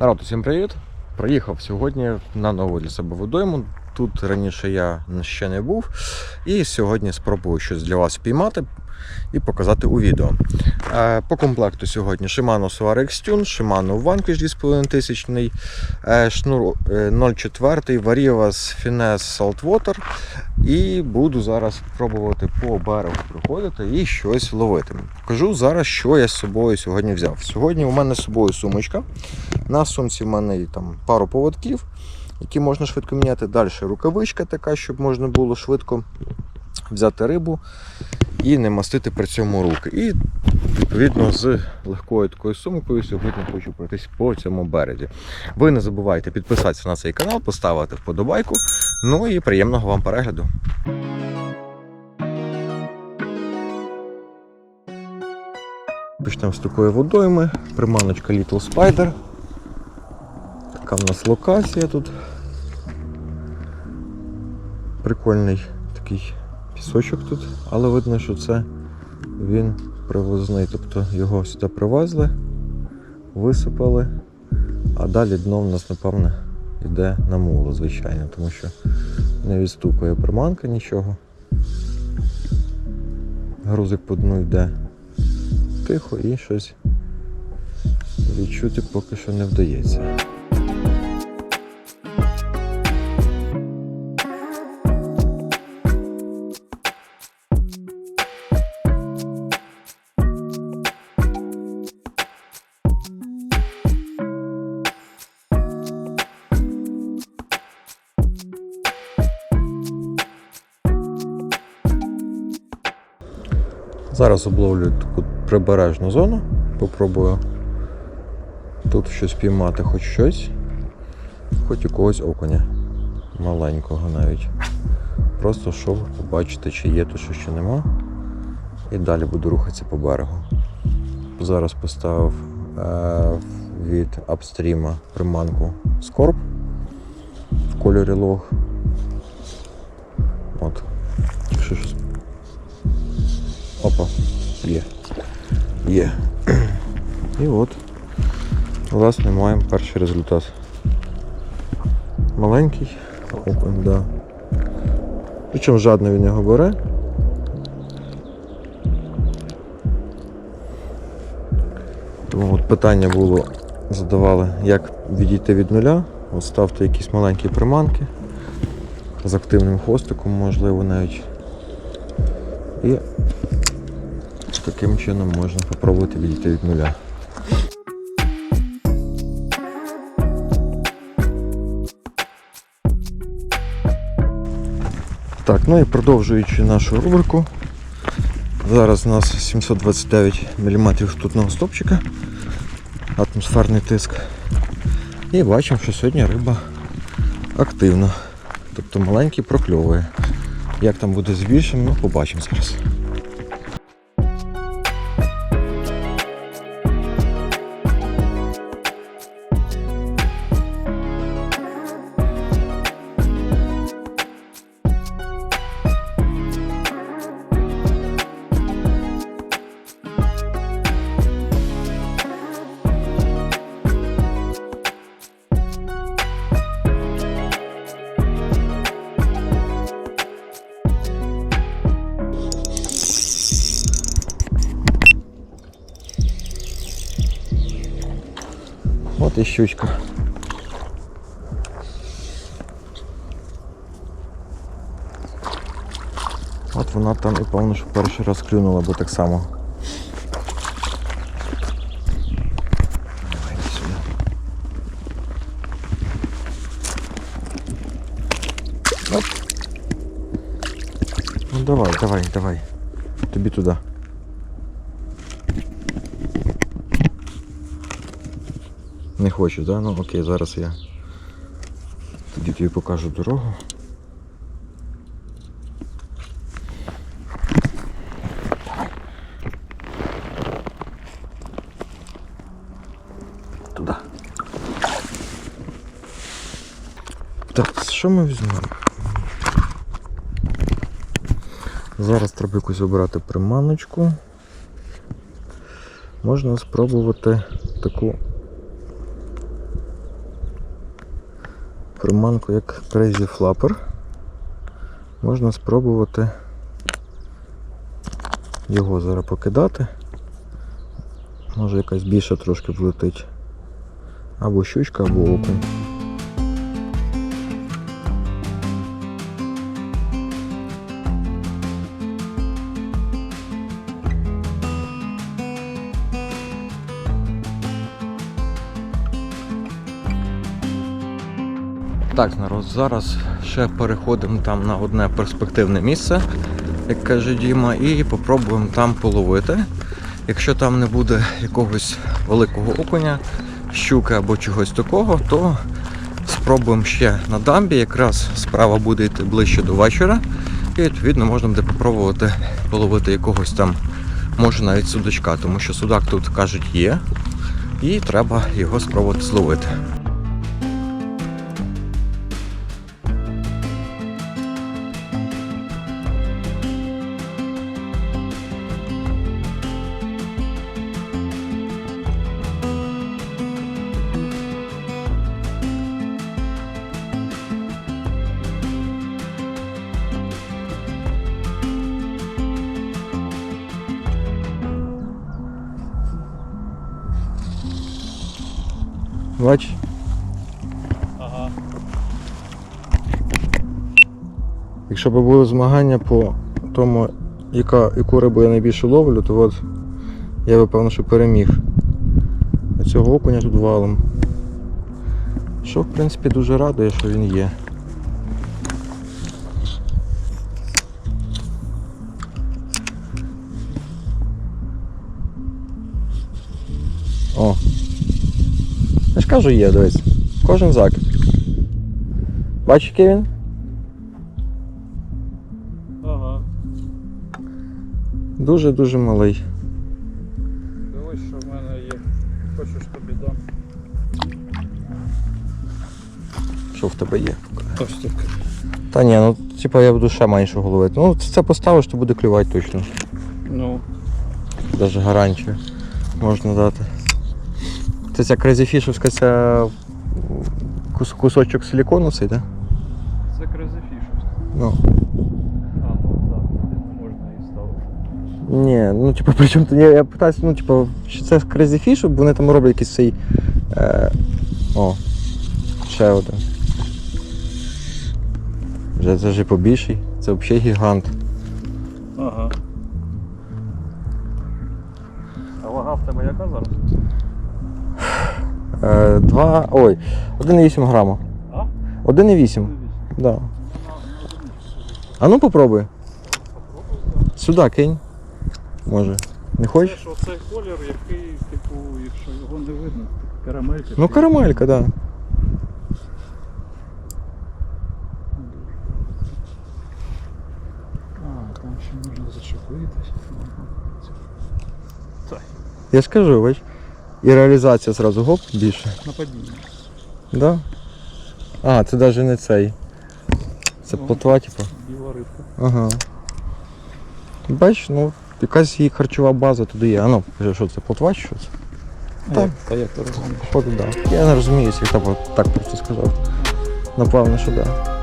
Народ, усім привіт! Приїхав сьогодні на нову для себе водойму. Тут раніше я ще не був. І сьогодні спробую щось для вас спіймати і показати у відео. Е, По комплекту сьогодні Shimano Solar Xtune, Shimano Vanquish 2500, е, шнур е, 0,4, Varivas Finesse Saltwater. І буду зараз пробувати по берегу приходити і щось ловити. Покажу зараз, що я з собою сьогодні взяв. Сьогодні у мене з собою сумочка. На сумці в мене є там пару поводків, які можна швидко міняти. Далі рукавичка така, щоб можна було швидко взяти рибу і не мастити при цьому руки. І відповідно з легкою такою сумкою сьогодні хочу пройтись по цьому березі. Ви не забувайте підписатися на цей канал, поставити вподобайку. Ну і приємного вам перегляду. Почнемо з такої водойми. Приманочка Little Spider. Така в нас локація тут. Прикольний такий пісочок тут, але видно, що це він привозний. Тобто його сюди привезли, висипали, а далі дно в нас, напевне, йде на муло, звичайно, тому що не відстукує приманка нічого. Грузик по дну йде тихо і щось відчути поки що не вдається. Зараз обловлю таку прибережну зону, попробую тут щось піймати хоч щось, хоч якогось окуня маленького навіть. Просто щоб побачити, чи є тут, що ще нема. І далі буду рухатися по берегу. Зараз поставив е, від апстріма приманку скорб в кольорі лог. От. Якщо щось Опа, є. Є. І от, власне, маємо перший результат. Маленький окунь, да. Причому жадно він його бере. Тому от питання було, задавали, як відійти від нуля. От ставте якісь маленькі приманки з активним хвостиком, можливо, навіть. І таким чином можна спробувати відійти від нуля. Так, ну і продовжуючи нашу рубрику. Зараз у нас 729 мм ртутного стопчика, атмосферний тиск. І бачимо, що сьогодні риба активна. Тобто маленький прокльовує. Як там буде з більшим, ну побачимо зараз. От і щучка. От вона там і певно, що перший раз клюнула, бо так само. Давай іди сюди. Оп. Ну давай, давай, давай. Тобі туди. Не хочу, да? Ну окей, зараз я тоді тобі покажу дорогу. Туди. Так, що ми візьмемо? Зараз треба якусь обрати приманочку. Можна спробувати таку приманку як Crazy Flapper. Можна спробувати його зараз покидати. Може якась більша трошки влетить. Або щучка, або окунь. Так, народ, зараз ще переходимо там на одне перспективне місце, як каже Діма, і попробуємо там половити. Якщо там не буде якогось великого окуня, щуки або чогось такого, то спробуємо ще на дамбі. Якраз справа буде йти ближче до вечора. І відповідно можна буде попробувати половити якогось там, може навіть судачка, тому що судак тут кажуть є, і треба його спробувати зловити. Бач, Ага. Якщо б було змагання по тому, яка, яку рибу я найбільше ловлю, то от я би певно, що переміг. А цього окуня тут валом. Що в принципі дуже радує, що він є. О! Кажу є, дивись. Кожен закид. Бачиш, який він? Ага. Дуже-дуже малий. Дивись, що в мене є. Хочеш тобі дам. Що в тебе є? Ось. Та ні, ну типа я буду ще менше ловити. Ну це поставиш, то буде клювати точно. Ну, Даже гарантію можна дати. Це ця крезіфішовська ця кус- кусочок силікону цей, так? це крезефішовська. Ну. А, ну так, можна її ставити. Ні, ну типу, причому то я, я питаюся, ну, типу, чи це крезіфіш, бо вони там роблять якийсь цей. Е, о, ще один. Вже це вже побільший, це взагалі гігант. Ага. А вага в тебе яка зараз? Е, два. Ой, 1,8 грама. А? 1,8. Да. А ну попробуй. Сюди кинь. Може. Не Це хочеш? ж оцей колір, який, типу, якщо його не видно, карамельки. Ну карамелька, так. Да. А, там ще можна зачепитись. Я ж кажу, бач. І реалізація зразу гоп більше. На падіння. Да? А, це навіть не цей. Це Ну. плотва, типу. Біла рибка. Ага. Бач, ну, якась її харчова база туди є. А ну, кажи, що це плотва чи що це? Так. Та як ти розумієш? Походу, так. Да. Я не розумію, якщо так, так просто сказав. Напевно, що так. Да.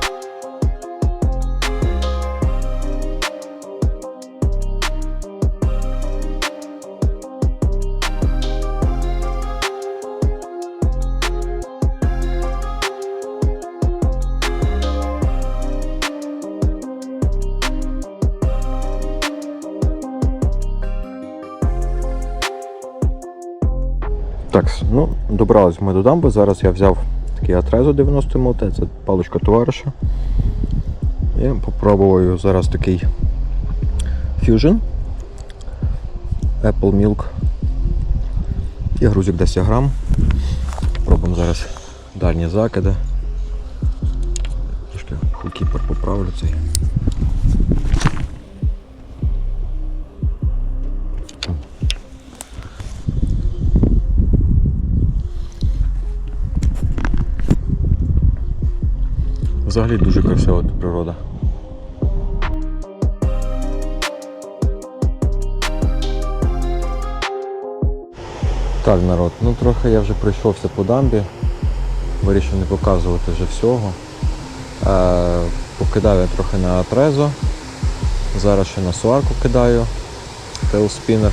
Так, ну, добрались ми до дамби. Зараз я взяв такий атрезо 90 МЛТ, це паличка товариша. І попробую зараз такий Fusion Apple Milk і грузик 10 грам. Робимо зараз дальні закиди. Трошки купер поправлю цей. Взагалі дуже красива тут природа. Так, народ, ну трохи я вже пройшовся по дамбі. Вирішив не показувати вже всього. Е, покидав я трохи на атрезо. Зараз ще на суарку кидаю. Тейлспінер.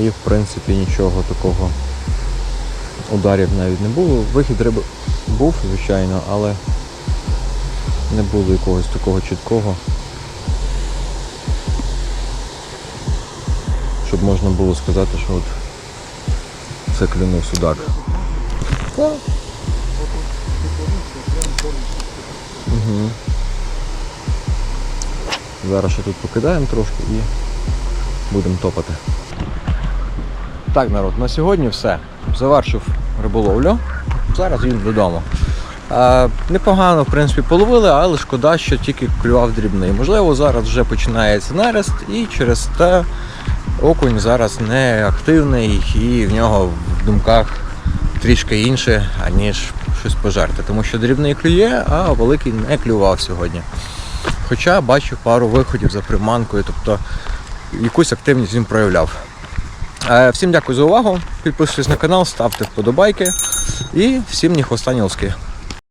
І в принципі нічого такого ударів навіть не було. Вихід риби був, звичайно, але не було якогось такого чіткого. Щоб можна було сказати, що от це клюнув судак. Угу. Зараз ще тут покидаємо трошки і будемо топати. Так, народ, на сьогодні все. Завершив риболовлю. Зараз їду додому. Е, непогано, в принципі, половили, але шкода, що тільки клював дрібний. Можливо, зараз вже починається нерест, і через те окунь зараз не активний і в нього в думках трішки інше, аніж щось пожерти. Тому що дрібний клює, а великий не клював сьогодні. Хоча бачив пару виходів за приманкою, тобто якусь активність він проявляв. Е, Всім дякую за увагу. Підписуйтесь на канал, ставте вподобайки і всім ні хвоста, ні лоски.